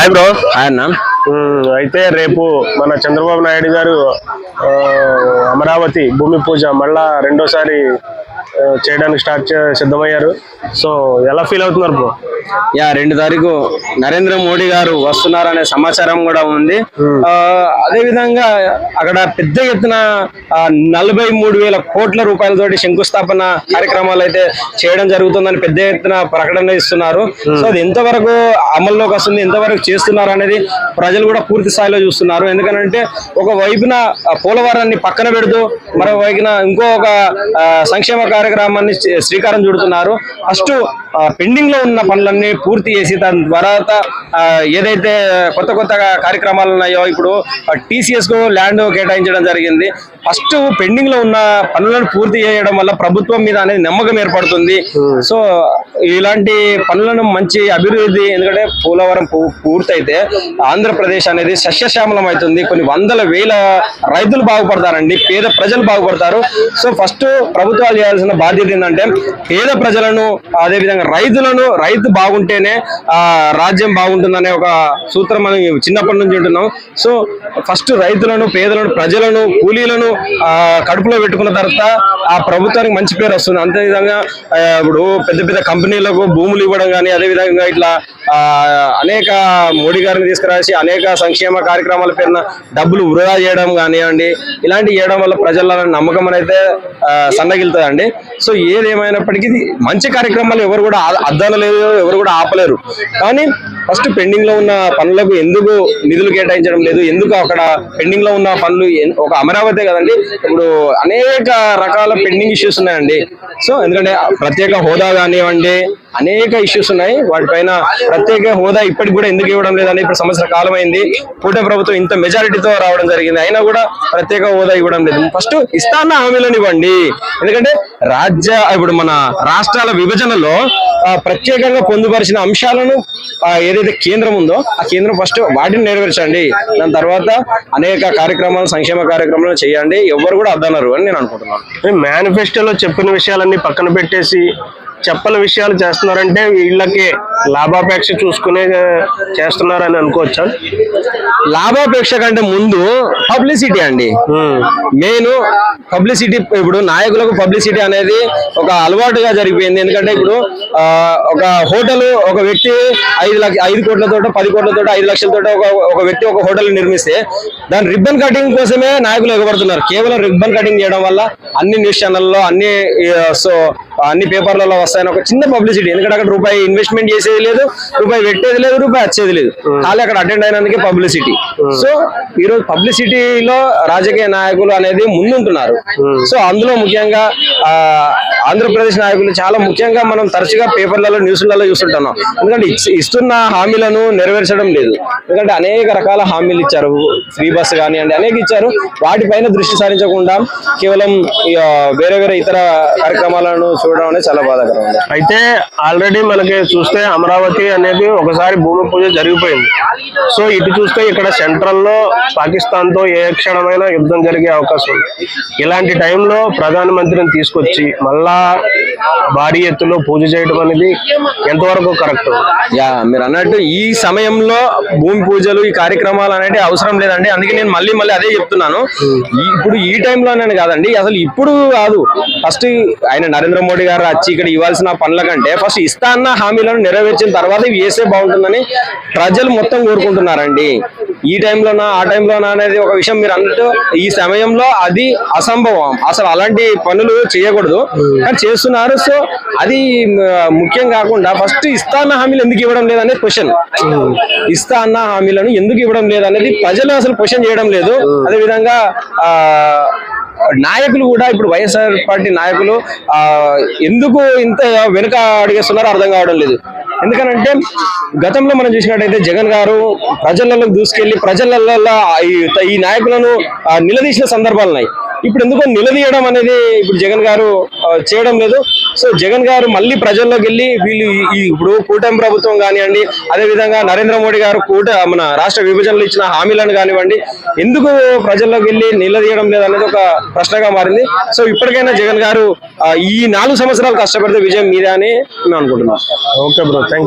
Hi bro ఆయన అయితే రేపు మన చంద్రబాబు నాయుడు గారు అమరావతి భూమి పూజ మళ్ళా రెండోసారి చేయడానికి స్టార్ట్ సిద్ధమయ్యారు. సో ఎలా ఫీల్ అవుతున్నారు బ్రో? యా రెండు తారీఖు నరేంద్ర మోడీ గారు వస్తున్నారనే సమాచారం కూడా ఉంది. అదే విధంగా అక్కడ పెద్ద ఎత్తున నలభై మూడు వేల కోట్ల రూపాయలతోటి శంకుస్థాపన కార్యక్రమాలు అయితే చేయడం జరుగుతుందని పెద్ద ఎత్తున ప్రకటన ఇస్తున్నారు. సో అది ఎంతవరకు అమల్లోకి వస్తుంది ఎంతవరకు చేస్తున్నారు అనేది ప్రజలు కూడా పూర్తి స్థాయిలో చూస్తున్నారు. ఎందుకంటే ఒక వైపున పోలవరాన్ని పక్కన పెడుతూ మరో వైపున ఇంకో ఒక సంక్షేమ కార్యక్రమాన్ని శ్రీకారం చుడుతున్నారు. ఫస్ట్ పెండింగ్లో ఉన్న పనులన్నీ పూర్తి చేసి దాని తర్వాత ఏదైతే కొత్త కొత్త కార్యక్రమాలు ఉన్నాయో ఇప్పుడు టీసీఎస్కు ల్యాండ్ కేటాయించడం జరిగింది. ఫస్ట్ పెండింగ్లో ఉన్న పనులను పూర్తి చేయడం వల్ల ప్రభుత్వం మీద అనేది నమ్మకం ఏర్పడుతుంది. సో ఇలాంటి పనులను మంచి అభివృద్ధి ఎందుకంటే పోలవరం పూర్తయితే ఆంధ్రప్రదేశ్ అనేది సస్యశ్యామలం అవుతుంది. కొన్ని వందల వేల రైతులు బాగుపడతారండి. పేద ప్రజలు బాగుపడతారు. సో ఫస్ట్ ప్రభుత్వాలు చేయాల్సిన బాధ్యత ఏంటంటే పేద ప్రజలను అదే రైతులను రైతు బాగుంటేనే రాజ్యం బాగుంటుందనే ఒక సూత్రం మనం చిన్నప్పటి నుంచి ఉంటున్నాం సో ఫస్ట్ రైతులను పేదలను ప్రజలను కూలీలను కడుపులో పెట్టుకున్న తర్వాత ఆ ప్రభుత్వానికి మంచి పేరు వస్తుంది. అంతే విధంగా ఇప్పుడు పెద్ద పెద్ద కంపెనీలకు భూములు ఇవ్వడం కానీ అదే విధంగా ఇట్లా అనేక మోడీ గారిని తీసుకురాసి అనేక సంక్షేమ కార్యక్రమాల పేరున డబ్బులు వృధా చేయడం కానివ్వండి ఇలాంటి చేయడం వల్ల ప్రజల నమ్మకం అనేది సన్నగిలుతుందండి సో ఏదేమైనప్పటికీ ఇది మంచి కార్యక్రమాలు ఎవరు కూడా అద్దాలు లేదు ఎవరు కూడా ఆపలేరు. కానీ ఫస్ట్ పెండింగ్లో ఉన్న పనులకు ఎందుకు నిధులు కేటాయించడం లేదు? ఎందుకు అక్కడ పెండింగ్లో ఉన్న పనులు ఒక అమరావతి కదండి? ఇప్పుడు అనేక రకాల పెండింగ్ ఇష్యూస్ ఉన్నాయండి. సో ఎందుకంటే ప్రత్యేక హోదా కానివ్వండి అనేక ఇష్యూస్ ఉన్నాయి. వాటిపైన ప్రత్యేక హోదా ఇప్పటికి కూడా ఎందుకు ఇవ్వడం లేదని ఇప్పుడు సంవత్సర కాలం అయింది. కూటమి ప్రభుత్వం ఇంత మెజారిటీతో రావడం జరిగింది. అయినా కూడా ప్రత్యేక హోదా ఇవ్వడం లేదు. ఫస్ట్ ఇస్తాన్న హామీలను ఇవ్వండి. ఎందుకంటే రాజ్య ఇప్పుడు మన రాష్ట్రాల విభజనలో ప్రత్యేకంగా పొందుపరిచిన అంశాలను ఏదైతే కేంద్రం ఉందో ఆ కేంద్రం ఫస్ట్ వాటిని నెరవేర్చండి. దాని తర్వాత అనేక కార్యక్రమాలు సంక్షేమ కార్యక్రమాలు చేయండి. ఎవరు కూడా అద్దనరు అని నేను అనుకుంటున్నాను. మేనిఫెస్టోలో చెప్పిన విషయాలన్నీ పక్కన పెట్టేసి చెప్పని విషయాలు చేస్తున్నారంటే వీళ్ళకి లాభాపేక్ష చూసుకునే చేస్తున్నారని అనుకోవచ్చా? లాభాపేక్ష కంటే ముందు పబ్లిసిటీ అండి. మెయిన్ పబ్లిసిటీ ఇప్పుడు నాయకులకు పబ్లిసిటీ అనేది ఒక అలవాటుగా జరిగిపోయింది. ఎందుకంటే ఇప్పుడు ఒక హోటల్ ఒక వ్యక్తి ఐదు లక్ష ఐదు కోట్లతోటో పది కోట్లతోటో ఐదు లక్షలతోటో ఒక ఒక వ్యక్తి ఒక హోటల్ నిర్మిస్తే దాని రిబ్బన్ కటింగ్ కోసమే నాయకులు ఎగబడుతున్నారు. కేవలం రిబ్బన్ కటింగ్ చేయడం వల్ల అన్ని న్యూస్ ఛానల్లో అన్ని సో అన్ని పేపర్లలో వస్తాయని ఒక చిన్న పబ్లిసిటీ. ఎందుకంటే అక్కడ రూపాయి ఇన్వెస్ట్మెంట్ చేసేది లేదు రూపాయి పెట్టేది లేదు రూపాయి వచ్చేది లేదు. ఖాళీ అక్కడ అటెండ్ అయినందుకే పబ్లిసిటీ. సో ఈరోజు పబ్లిసిటీలో రాజకీయ నాయకులు అనేది ముందుంటున్నారు. సో అందులో ముఖ్యంగా ఆ, ఆంధ్రప్రదేశ్ నాయకులు చాలా ముఖ్యంగా మనం తరచుగా పేపర్లలో న్యూస్లలో చూస్తుంటున్నాం ఎందుకంటే ఇస్తున్న హామీలను నెరవేర్చడం లేదు. ఎందుకంటే అనేక రకాల హామీలు ఇచ్చారు. ఫ్రీ బస్సు కానివ్వండి అనేక ఇచ్చారు. వాటిపైన దృష్టి సారించకుండా కేవలం ఇక వేరే వేరే ఇతర కార్యక్రమాలను చూడడం అనేది చాలా బాధాకరం ఉంది అయితే ఆల్రెడీ మనకి చూస్తే అమరావతి అనేది ఒకసారి భూమి పూజ జరిగిపోయింది. సో ఇటు చూస్తే ఇక్కడ సెంట్రల్లో పాకిస్తాన్తో ఏ క్షణమైనా యుద్ధం జరిగే అవకాశం ఉంది. ఇలాంటి టైంలో ప్రధానమంత్రిని తీసుకొచ్చి మళ్ళా భారీ ఎత్తులో పూజ చేయడం అనేది ఎంతవరకు కరెక్ట్? యా మీరు అన్నట్టు ఈ సమయంలో భూమి పూజలు ఈ కార్యక్రమాలు అనేవి అవసరం లేదండి. అందుకే నేను మళ్ళీ మళ్ళీ అదే చెప్తున్నాను. ఇప్పుడు ఈ టైంలోనే కాదండి. అసలు ఇప్పుడు కాదు. ఫస్ట్ ఆయన నరేంద్ర మోడీ గారు వచ్చి ఇక్కడ ఇవ్వాల్సిన పనుల కంటే ఫస్ట్ ఇస్తా అన్న హామీలను నెరవేర్చిన తర్వాత ఇవి వేస్తే బాగుంటుందని ప్రజలు మొత్తం కోరుకుంటున్నారండి. ఈ టైంలోనా ఆ టైంలోనా అనేది ఒక విషయం మీరు అన్నట్టు ఈ సమయంలో అది అసంభవం. అసలు అలాంటి పనులు చేయకూడదు. కానీ చేస్తున్నారు. సో అది ముఖ్యం కాకుండా ఫస్ట్ ఇస్తా అన్న హామీలు ఎందుకు ఇవ్వడం లేదనేది క్వశ్చన్ ఇస్తా అన్న హామీలను ఎందుకు ఇవ్వడం లేదు అనేది ప్రజలు అసలు క్వశ్చన్ చేయడం లేదు. అదే విధంగా ఆ నాయకులు కూడా ఇప్పుడు వైఎస్ఆర్ పార్టీ నాయకులు ఆ ఎందుకు ఇంత వెనుక అడిగేస్తున్నారో అర్థం కావడం లేదు. ఎందుకనంటే గతంలో మనం చూసినట్టయితే జగన్ గారు ప్రజలలో దూసుకెళ్ళి ప్రజలలో ఈ- నాయకులను ఆ, నిలదీసిన సందర్భాలు ఉన్నాయి ఇప్పుడు ఎందుకో నిలదీయడం అనేది ఇప్పుడు జగన్ గారు చేయడం లేదు. సో జగన్ గారు మళ్ళీ ప్రజల్లోకి వెళ్ళి వీళ్ళు ఇప్పుడు కూటమి ప్రభుత్వం కానివ్వండి అదే విధంగా నరేంద్ర మోడీ గారు కూట మన రాష్ట్ర విభజనలు ఇచ్చిన హామీలను కానివ్వండి ఎందుకు ప్రజల్లోకి వెళ్ళి నిలదీయడం లేదు అనేది ఒక ప్రశ్నగా మారింది. సో ఇప్పటికైనా జగన్ గారు ఈ నాలుగు సంవత్సరాలు కష్టపడితే విజయం మీదే అని మేము అనుకుంటున్నాం. Okay bro thank